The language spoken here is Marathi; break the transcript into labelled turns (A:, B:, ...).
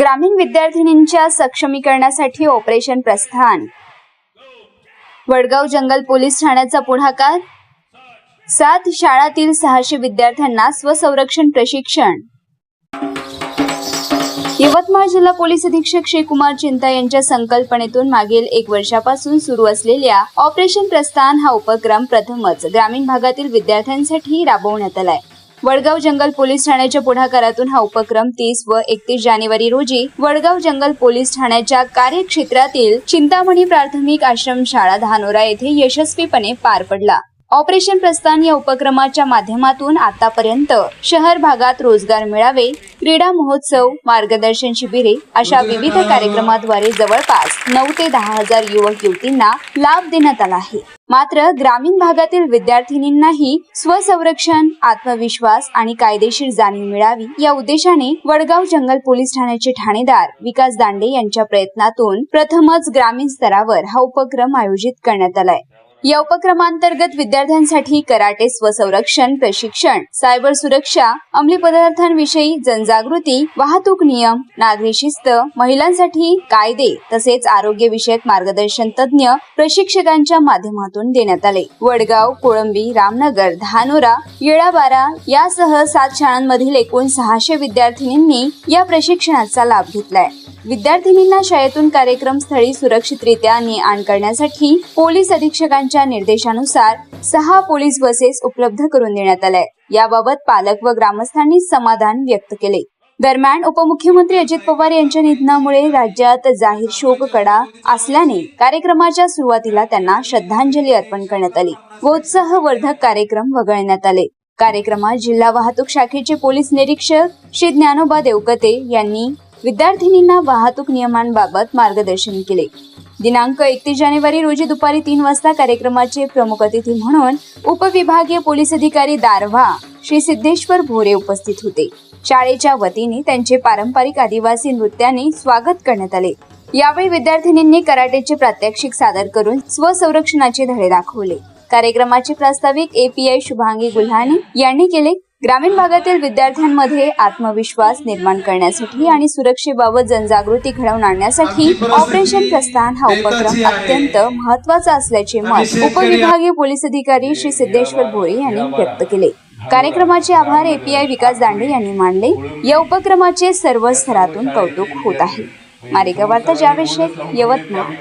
A: ग्रामीण विद्यार्थिनींच्या सक्षमीकरणासाठी ऑपरेशन प्रस्थान. वडगाव जंगल पोलीस ठाण्याचा पुढाकार. सात शाळातील सहाशे विद्यार्थ्यांना स्वसंरक्षण प्रशिक्षण. यवतमाळ जिल्हा पोलीस अधीक्षक श्री कुमार चिंता यांच्या संकल्पनेतून मागील एक वर्षापासून सुरू असलेल्या ऑपरेशन प्रस्थान हा उपक्रम प्रथमच ग्रामीण भागातील विद्यार्थ्यांसाठी राबवण्यात आलाय. वडगाव जंगल पोलीस ठाण्याच्या पुढाकारातून हा उपक्रम तीस व एकतीस जानेवारी रोजी वडगाव जंगल पोलीस ठाण्याच्या कार्यक्षेत्रातील चिंतामणी प्राथमिक आश्रमशाळा धानोरा येथे यशस्वीपणे पार पडला. ऑपरेशन प्रस्थान या उपक्रमाच्या माध्यमातून आतापर्यंत शहर भागात रोजगार मिळावे क्रीडा महोत्सव मार्गदर्शन शिबिरे अशा विविध कार्यक्रमाद्वारे जवळपास नऊ ते दहा हजार युवक युवतींना लाभ देण्यात आला आहे. मात्र ग्रामीण भागातील विद्यार्थिनींनाही स्वसंरक्षण आत्मविश्वास आणि कायदेशीर जाणीव मिळावी या उद्देशाने वडगाव जंगल पोलीस ठाण्याचे ठाणेदार विकास दांडे यांच्या प्रयत्नातून प्रथमच ग्रामीण स्तरावर हा उपक्रम आयोजित करण्यात आलाय. या उपक्रमांतर्गत विद्यार्थ्यांसाठी कराटे स्वसंरक्षण प्रशिक्षण सायबर सुरक्षा अंमली पदार्थांविषयी जनजागृती वाहतूक नियम नागरी शिस्त महिलांसाठी कायदे तसेच आरोग्य विषयक मार्गदर्शन तज्ज्ञ प्रशिक्षकांच्या माध्यमातून देण्यात आले. वडगाव कोळंबी रामनगर धानोरा येळाबारा यासह सात शाळांमधील एकूण सहाशे विद्यार्थिनींनी या प्रशिक्षणाचा लाभ घेतलाय. विद्यार्थिनींना शाळेतून कार्यक्रम स्थळी सुरक्षितरित्या ने आण करण्यासाठी पोलीस अधीक्षकांच्या निर्देशानुसार सहा पोलीस बसेस उपलब्ध करून देण्यात आल्या. याबाबत पालक व ग्रामस्थांनी समाधान व्यक्त केले. दरम्यान उपमुख्यमंत्री अजित पवार यांच्या निधनामुळे राज्यात जाहीर शोककडा असल्याने कार्यक्रमाच्या सुरुवातीला त्यांना श्रद्धांजली अर्पण करण्यात आली. व उत्साहवर्धक कार्यक्रम वगळण्यात आले. कार्यक्रमात जिल्हा वाहतूक शाखेचे पोलीस निरीक्षक श्री ज्ञानोबा देवकते यांनी विद्यार्थिनींना वाहतूक नियमांबाबत मार्गदर्शन केले. दिनांक एकतीस जानेवारी रोजी दुपारी तीन वाजता कार्यक्रमाचे प्रमुख अतिथी म्हणून उपविभागीय पोलीस अधिकारी दारव्हा श्री सिद्धेश्वर भोरे उपस्थित होते. शाळेच्या वतीने त्यांचे पारंपरिक आदिवासी नृत्याने स्वागत करण्यात आले. यावेळी विद्यार्थिनींनी कराटेचे प्रात्यक्षिक सादर करून स्वसंरक्षणाचे धडे दाखवले. कार्यक्रमाचे प्रास्ताविक एपीआय शुभांगी गुल्हाने यांनी केले ग्रामीण भागातील विद्यार्थ्यांमध्ये आत्मविश्वास निर्माण करण्यासाठी आणि सुरक्षेबाबत जनजागृती घडवून आणण्यासाठी ऑपरेशन प्रस्थान हा उपक्रम अत्यंत महत्त्वाचा असल्याचे मत उपविभागीय पोलीस अधिकारी श्री सिद्धेश्वर भोरे यांनी व्यक्त केले. कार्यक्रमाचे आभार एपीआय विकास दांडे यांनी मानले. या उपक्रमाचे सर्व स्तरातून कौतुक होत आहे. मारिका वार्ता ज्याविषयक यवतमाळ.